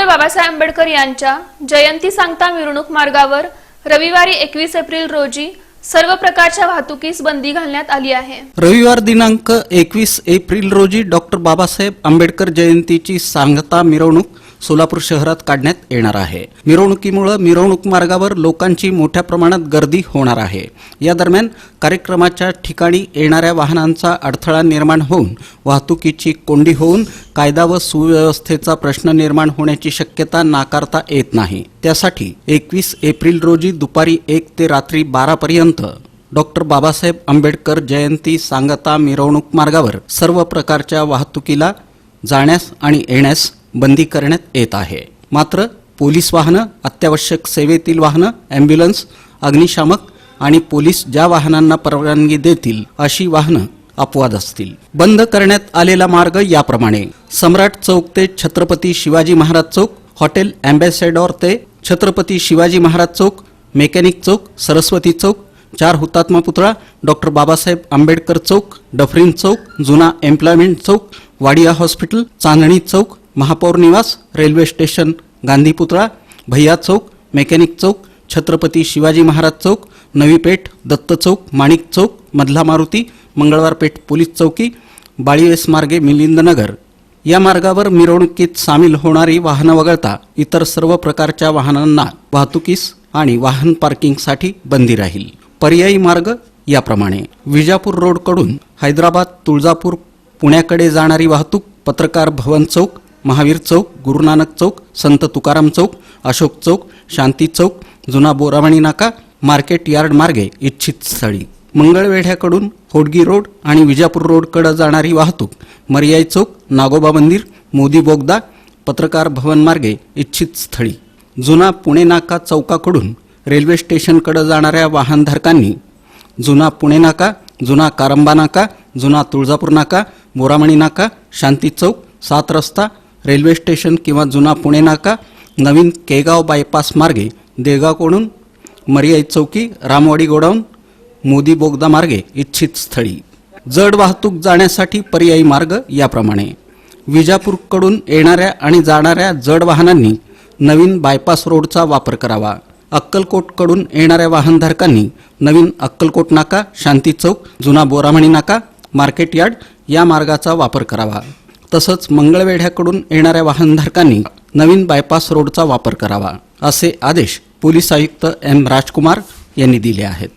Doctor Babasaheb Ambedkar यांच्या जयंती सांगता मिरवणूक मार्गावर रविवारी एकवीस एप्रिल रोजी सर्व प्रकारच्या वाहतुकीस बंदी घालण्यात आली आहे. रविवार दिनांक एकवीस एप्रिल रोजी डॉक्टर बाबासाहेब आंबेडकर जयंतीची सांगता मिरवणूक सोलापूर शहरात काढण्यात येणार आहे. मिरवणुकीमुळे मिरवणूक मार्गावर लोकांची मोठ्या प्रमाणात गर्दी होणार आहे. या दरम्यान कार्यक्रमाच्या ठिकाणी येणाऱ्या वाहनांचा अडथळा निर्माण होऊन वाहतुकीची कोंडी होऊन कायदा व सुव्यवस्थेचा प्रश्न निर्माण होण्याची शक्यता नाकारता येत नाही. त्यासाठी एकवीस एप्रिल रोजी दुपारी एक ते रात्री बारापर्यंत डॉक्टर बाबासाहेब आंबेडकर जयंती सांगता मिरवणूक मार्गावर सर्व प्रकारच्या वाहतुकीला जाण्यास आणि येण्यास बंदी करण्यात येत आहे. मात्र पोलीस वाहनं अत्यावश्यक सेवेतील वाहनं ॲम्ब्युलन्स अग्निशामक आणि पोलीस ज्या वाहनांना परवानगी देतील अशी वाहनं अपवाद असतील. बंद करण्यात आलेला मार्ग याप्रमाणे. सम्राट चौक ते छत्रपती शिवाजी महाराज चौक हॉटेल अँबॅसेडॉर ते छत्रपती शिवाजी महाराज चौक मेकॅनिक चौक सरस्वती चौक चार हुतात्मा पुतळा डॉक्टर बाबासाहेब आंबेडकर चौक डफरीन चौक जुना एम्प्लॉयमेंट चौक वाडिया हॉस्पिटल चांदणी चौक महापौर निवास रेल्वे स्टेशन गांधीपुतळा भैया चौक मेकॅनिक चौक छत्रपती शिवाजी महाराज चौक नवी पेठ दत्त चौक माणिक चौक मधला मारुती मंगळवार पेठ पोलीस चौकी बाळीवेस मार्गे मिलिंदनगर. या मार्गावर मिरवणुकीत सामील होणारी वाहनं वगळता इतर सर्व प्रकारच्या वाहनांना वाहतुकीस आणि वाहन पार्किंगसाठी बंदी राहील. पर्यायी मार्ग याप्रमाणे. विजापूर रोडकडून हैदराबाद तुळजापूर पुण्याकडे जाणारी वाहतूक पत्रकार भवन चौक महावीर चौक गुरुनानक चौक संत तुकाराम चौक अशोक चौक शांती चौक जुना बोरावणी नाका मार्केट यार्ड मार्गे इच्छित स्थळी. मंगळवेढ्याकडून होडगी रोड आणि विजापूर रोडकडे जाणारी वाहतूक मर्याई चौक नागोबा मंदिर मोदी बोगदा पत्रकार भवन मार्गे इच्छित स्थळी. जुना पुणे नाका चौकाकडून रेल्वे स्टेशनकडे जाणाऱ्या वाहनधारकांनी जुना पुणे नाका जुना कारंबा नाका जुना तुळजापूर नाका बोरामणी नाका शांती चौक सात रस्ता रेल्वे स्टेशन किंवा जुना पुणे नाका नवीन केगाव बायपास मार्गे देगावकडून मर्याई चौकी रामवाडी गोडाऊन मोदी बोगदा मार्गे इच्छित स्थळी. जड वाहतूक जाण्यासाठी पर्यायी मार्ग याप्रमाणे. विजापूरकडून येणाऱ्या आणि जाणाऱ्या जड वाहनांनी नवीन बायपास रोडचा वापर करावा. अक्कलकोटकडून येणाऱ्या वाहनधारकांनी नवीन अक्कलकोट नाका शांती चौक जुना बोरामणी नाका मार्केट यार्ड या मार्गाचा वापर करावा. तसंच मंगळवेढ्याकडून येणाऱ्या वाहनधारकांनी नवीन बायपास रोडचा वापर करावा असे आदेश पोलीस आयुक्त एम राजकुमार यांनी दिले आहेत.